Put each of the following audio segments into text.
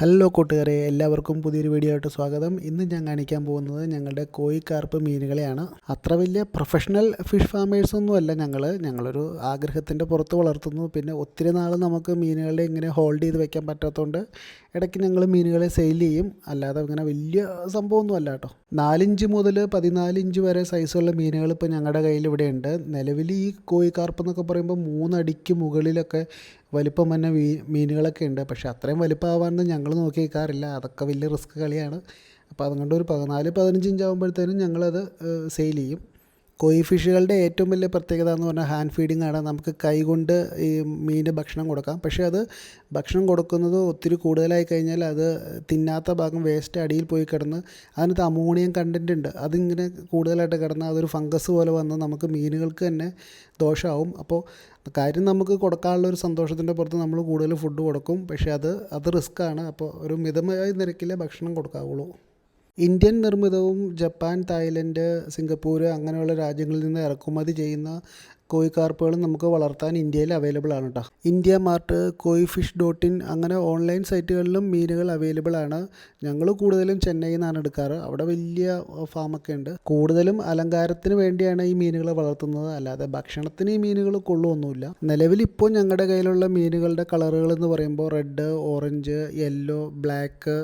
Hello കൂട്ടുകാരെ എല്ലാവർക്കും പുതിയൊരു വീഡിയോ ആയിട്ട് സ്വാഗതം. ഇന്ന് ഞാൻ കാണിക്കാൻ പോകുന്നത് ഞങ്ങളുടെ കോയിക്കാർപ്പ് മീനുകളെയാണ്. അത്ര വലിയ പ്രൊഫഷണൽ ഫിഷ് ഫാമേഴ്സ് ഒന്നുമല്ല ഞങ്ങൾ ഞങ്ങളൊരു ആഗ്രഹത്തിന്റെ പുറത്ത് വളർത്തുന്നു. പിന്നെ ഒത്തിരി നാൾ നമുക്ക് മീനുകളെ ഇങ്ങനെ ഹോൾഡ് ചെയ്ത് വെക്കാൻ പറ്റാത്തതുകൊണ്ട് ഇടയ്ക്ക് ഞങ്ങൾ മീനുകളെ സെയിൽ ചെയ്യും. അല്ലാതെ ഇങ്ങനെ വലിയ സംഭവമൊന്നുമല്ല കേട്ടോ. നാലിഞ്ച് മുതൽ പതിനാല് ഇഞ്ച് വരെ സൈസുള്ള മീനുകൾ ഇപ്പോൾ ഞങ്ങളുടെ കയ്യിൽ ഇവിടെ ഉണ്ട്. നിലവിൽ ഈ കോഴിക്കാർപ്പ് എന്നൊക്കെ പറയുമ്പോൾ മൂന്നടിക്ക് മുകളിലൊക്കെ വലിപ്പം തന്നെ മീ മീനുകളൊക്കെ ഉണ്ട്. പക്ഷേ അത്രയും വലിപ്പമാവാനൊന്നും ഞങ്ങൾ നോക്കി നിൽക്കാറില്ല അതൊക്കെ വലിയ റിസ്ക് കളിയാണ്. അപ്പോൾ അതുകൊണ്ട് ഒരു പതിനാല് പതിനഞ്ച് ഇഞ്ച് ആകുമ്പോഴത്തേനും ഞങ്ങളത് സെയിൽ ചെയ്യും. കോയി ഫിഷുകളുടെ ഏറ്റവും വലിയ പ്രത്യേകത എന്ന് പറഞ്ഞാൽ ഹാൻഡ് ഫീഡിംഗ് ആണ്. നമുക്ക് കൈകൊണ്ട് ഈ മീനിന് ഭക്ഷണം കൊടുക്കാം. പക്ഷേ അത് ഭക്ഷണം കൊടുക്കുന്നത് ഒത്തിരി കൂടുതലായി കഴിഞ്ഞാൽ അത് തിന്നാത്ത ഭാഗം വേസ്റ്റ് അടിയിൽ പോയി കിടന്ന് അതിനകത്ത് അമോണിയം കണ്ടന്റ് ഉണ്ട്. അതിങ്ങനെ കൂടുതലായിട്ട് കിടന്ന് അതൊരു ഫംഗസ് പോലെ വന്ന് നമുക്ക് മീനുകൾക്ക് തന്നെ ദോഷമാവും. അപ്പോൾ കാര്യം നമുക്ക് കൊടുക്കാനുള്ള ഒരു സന്തോഷത്തിന്റെ പുറത്ത് നമ്മൾ കൂടുതൽ ഫുഡ് കൊടുക്കും. പക്ഷേ അത് അത് റിസ്ക്കാണ് അപ്പോൾ ഒരു മിതമായ നിരക്കിലെ ഭക്ഷണം കൊടുക്കാവുള്ളൂ. ഇന്ത്യൻ നിർമ്മിതവും ജപ്പാൻ തായ്ലൻഡ് സിംഗപ്പൂർ അങ്ങനെയുള്ള രാജ്യങ്ങളിൽ നിന്ന് ഇറക്കുമതി ചെയ്യുന്ന കോഴിക്കാർപ്പുകളും നമുക്ക് വളർത്താൻ ഇന്ത്യയിൽ അവൈലബിൾ ആണ് കേട്ടോ India mart koi fish dot in അങ്ങനെ ഓൺലൈൻ സൈറ്റുകളിലും മീനുകൾ അവൈലബിൾ ആണ്. ഞങ്ങൾ കൂടുതലും ചെന്നൈയിൽ നിന്നാണ് എടുക്കാറ്. അവിടെ വലിയ ഫാമൊക്കെ ഉണ്ട്. കൂടുതലും അലങ്കാരത്തിന് വേണ്ടിയാണ് ഈ മീനുകളെ വളർത്തുന്നത്. അല്ലാതെ ഭക്ഷണത്തിന് ഈ മീനുകൾ കൊള്ളുമൊന്നുമില്ല നിലവിൽ ഇപ്പോൾ ഞങ്ങളുടെ കയ്യിലുള്ള മീനുകളുടെ കളറുകൾ എന്ന് പറയുമ്പോൾ റെഡ് ഓറഞ്ച് യെല്ലോ ബ്ലാക്ക്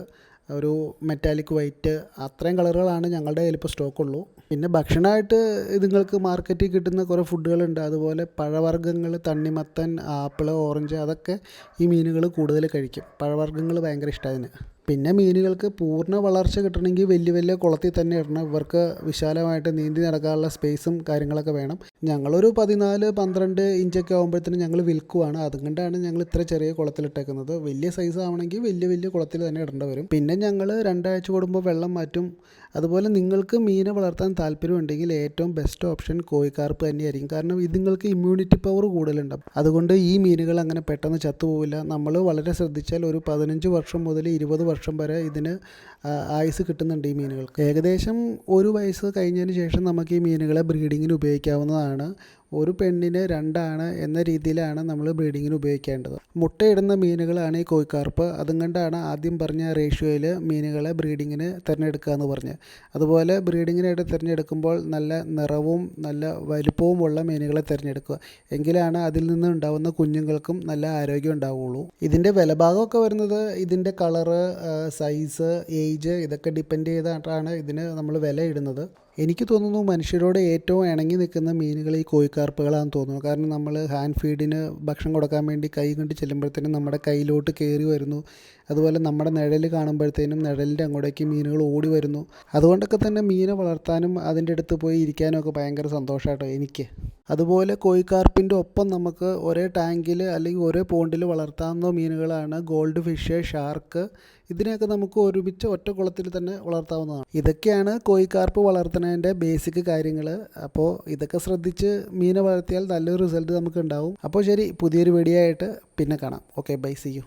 ഒരു മെറ്റാലിക് വൈറ്റ് അത്രയും കളറുകളാണ് ഞങ്ങളുടെ കയ്യിൽ ഇപ്പോൾ സ്റ്റോക്കുള്ളൂ പിന്നെ ഭക്ഷണമായിട്ട് ഇതുങ്ങൾക്ക് മാർക്കറ്റിൽ കിട്ടുന്ന കുറേ ഫുഡുകളുണ്ട് അതുപോലെ പഴവർഗങ്ങൾ തണ്ണിമത്തൻ ആപ്പിൾ ഓറഞ്ച് അതൊക്കെ ഈ മീനുകൾ കൂടുതൽ കഴിക്കും. പഴവർഗങ്ങൾ ഭയങ്കര ഇഷ്ടമാണ് പിന്നെ മീനുകൾക്ക് പൂർണ വളർച്ച കിട്ടണമെങ്കിൽ വലിയ വലിയ കുളത്തിൽ തന്നെ ഇടണം. ഇവർക്ക് വിശാലമായിട്ട് നീന്തി നടക്കാനുള്ള സ്പേസും കാര്യങ്ങളൊക്കെ വേണം. ഞങ്ങളൊരു പതിനാല് പന്ത്രണ്ട് ഇഞ്ചൊക്കെ ആകുമ്പോഴത്തേനും ഞങ്ങൾ വിൽക്കുവാണ്. അതുകൊണ്ടാണ് ഞങ്ങൾ ഇത്ര ചെറിയ കുളത്തിലിട്ടേക്കുന്നത്. വലിയ സൈസ് ആവണമെങ്കിൽ വലിയ വലിയ കുളത്തിൽ തന്നെ ഇടേണ്ടി വരും. പിന്നെ ഞങ്ങൾ രണ്ടാഴ്ച കൂടുമ്പോൾ വെള്ളം മാറ്റും. അതുപോലെ നിങ്ങൾക്ക് മീനെ വളർത്താൻ താല്പര്യമുണ്ടെങ്കിൽ ഏറ്റവും ബെസ്റ്റ് ഓപ്ഷൻ കോഴിക്കാർപ്പ് തന്നെയായിരിക്കും. കാരണം ഇത് നിങ്ങൾക്ക് ഇമ്മ്യൂണിറ്റി പവർ കൂടുതലുണ്ടാവും. അതുകൊണ്ട് ഈ മീനുകൾ അങ്ങനെ പെട്ടെന്ന് ചത്തുപോകില്ല നമ്മൾ വളരെ ശ്രദ്ധിച്ചാൽ ഒരു പതിനഞ്ച് വർഷം മുതൽ ഇരുപത് വർഷം വരെ ഇതിന് ആയുസ് കിട്ടുന്നുണ്ട് ഈ മീനുകൾക്ക്. ഏകദേശം ഒരു വയസ്സ് കഴിഞ്ഞതിന് ശേഷം നമുക്ക് ഈ മീനുകളെ ബ്രീഡിങ്ങിന് ഉപയോഗിക്കാവുന്നതാണ്. ഒരു പെണ്ണിന് രണ്ടാണ് എന്ന രീതിയിലാണ് നമ്മൾ ബ്രീഡിങ്ങിന് ഉപയോഗിക്കേണ്ടത്. മുട്ടയിടുന്ന മീനുകളാണ് ഈ കോഴിക്കാർപ്പ്. അതും കൊണ്ടാണ് ആദ്യം പറഞ്ഞ റേഷ്യോയിൽ മീനുകളെ ബ്രീഡിങ്ങിന് തിരഞ്ഞെടുക്കുക എന്ന് പറഞ്ഞ്. അതുപോലെ ബ്രീഡിങ്ങിനായിട്ട് തിരഞ്ഞെടുക്കുമ്പോൾ നല്ല നിറവും നല്ല വലുപ്പവും ഉള്ള മീനുകളെ തിരഞ്ഞെടുക്കുക. എങ്കിലാണ് അതിൽ നിന്ന് ഉണ്ടാകുന്ന കുഞ്ഞുങ്ങൾക്കും നല്ല ആരോഗ്യം ഉണ്ടാവുകയുള്ളൂ ഇതിന്റെ വിലഭാഗമൊക്കെ വരുന്നത് ഇതിന്റെ കളറ് സൈസ് ഏജ് ഇതൊക്കെ ഡിപ്പെൻഡ് ചെയ്തിട്ടാണ് ഇതിന് നമ്മൾ വില ഇടുന്നത്. എനിക്ക് തോന്നുന്നു മനുഷ്യരോട് ഏറ്റവും ഇണങ്ങി നിൽക്കുന്ന മീനുകൾ ഈ കോഴിക്കാർപ്പുകളാണെന്ന് തോന്നുന്നു. കാരണം നമ്മൾ ഹാൻഡ് ഫീഡിന് ഭക്ഷണം കൊടുക്കാൻ വേണ്ടി കൈ കൊണ്ട് ചെല്ലുമ്പോഴത്തേനും നമ്മുടെ കയ്യിലോട്ട് കയറി വരുന്നു. അതുപോലെ നമ്മുടെ നിഴൽ കാണുമ്പോഴത്തേനും നിഴലിന്റെ അങ്ങോട്ടേക്ക് മീനുകൾ ഓടി വരുന്നു. അതുകൊണ്ടൊക്കെ തന്നെ മീനെ വളർത്താനും അതിന്റെ അടുത്ത് പോയി ഇരിക്കാനും ഒക്കെ ഭയങ്കര സന്തോഷമായിട്ടോ എനിക്ക്. അതുപോലെ കോഴിക്കാർപ്പിന്റെ ഒപ്പം നമുക്ക് ഒരേ ടാങ്കിൽ അല്ലെങ്കിൽ ഒരേ പോണ്ടിൽ വളർത്താവുന്ന മീനുകളാണ് ഗോൾഡ് ഫിഷ് ഷാർക്ക്. ഇതിനെയൊക്കെ നമുക്ക് ഒരുമിച്ച് ഒറ്റ കുളത്തിൽ തന്നെ വളർത്താവുന്നതാണ്. ഇതൊക്കെയാണ് കോഴിക്കാർപ്പ് വളർത്തുന്നതിന്റെ ബേസിക് കാര്യങ്ങൾ. അപ്പോൾ ഇതൊക്കെ ശ്രദ്ധിച്ച് മീനെ വളർത്തിയാൽ നല്ലൊരു റിസൾട്ട് നമുക്ക് ഉണ്ടാവും. അപ്പോൾ ശരി പുതിയൊരു വീഡിയോ ആയിട്ട് പിന്നെ കാണാം. Okay bye see you.